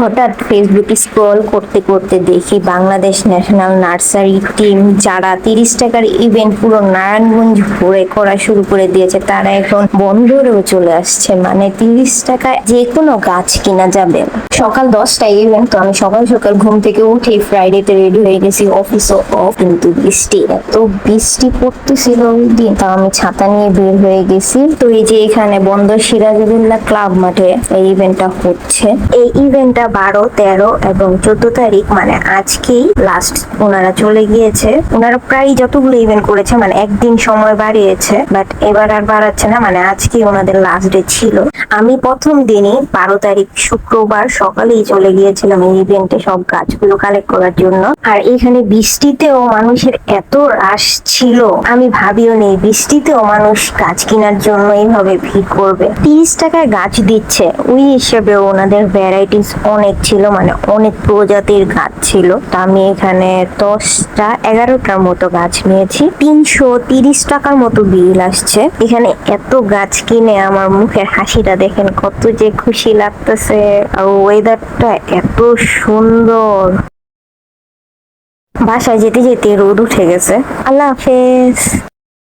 হঠাৎ Facebook scroll করতে করতে দেখি বাংলাদেশ ন্যাশনাল নার্সারি টিম যারা তিরিশ টাকার ইভেন্ট পুরো নারায়ণগঞ্জ ঘুরে করা শুরু করে দিয়েছে, তারা এখন বন্দরেও চলে আসছে। মানে তিরিশ টাকায় যে কোনো গাছ কিনা যাবে। সকাল দশটায় ইভেন্ট তো আমি সকাল সকাল ঘুম থেকে উঠে ফ্রাইডেতে রেডি হয়ে গেছি অফিসও অফ কিন্তু বৃষ্টি, এত বৃষ্টি পড়তেছিল ওই দিন। তা আমি ছাতা নিয়ে বের হয়ে গেছি। তো এই যে এখানে বন্দর সিরাজুদ্দৌলা ক্লাব মাঠে এই ইভেন্টটা হচ্ছে। এই ইভেন্টটা বারো, তেরো এবং চোদ্দ তারিখ মানে আজকেই লাস্ট ওনারা চলে গিয়েছে। ওনারা প্রায় যতগুলো ইভেন্ট করেছে মানে একদিন সময় বাড়িয়েছে বাট এবার আর বাড়াচ্ছে না মানে আজকে ওনাদের লাস্ট ডে ছিল। আমি প্রথম দিনই বারো তারিখ শুক্রবার সকালেই চলে গিয়েছিলাম এই ইভেন্টে সব গাছগুলো কালেক্ট করার জন্য। আর এখানে বৃষ্টিতেও মানুষের এত রাশ ছিল, আমি ভাবিও নেই, বৃষ্টিতেও মানুষ গাছ কেনার জন্য এইভাবে ভিড় করবে। তিরিশ টাকায় গাছ দিচ্ছে, ওই হিসেবে ওনাদের ভ্যারাইটিস অনেক ছিল মানে অনেক প্রজাতির গাছ ছিল। তা আমি এখানে দশটা, এগারোটার মতো গাছ নিয়েছি। তিনশো তিরিশ টাকার মতো বিল আসছে। এখানে এত গাছ কিনে আমার মুখের হাসিটা দেখেন, কত যে খুশি লাগতেছে। আর ওয়েদারটা এত সুন্দর। বাসায় যেতে যেতে রোদ উঠে গেছে। আল্লাহ হাফেজ।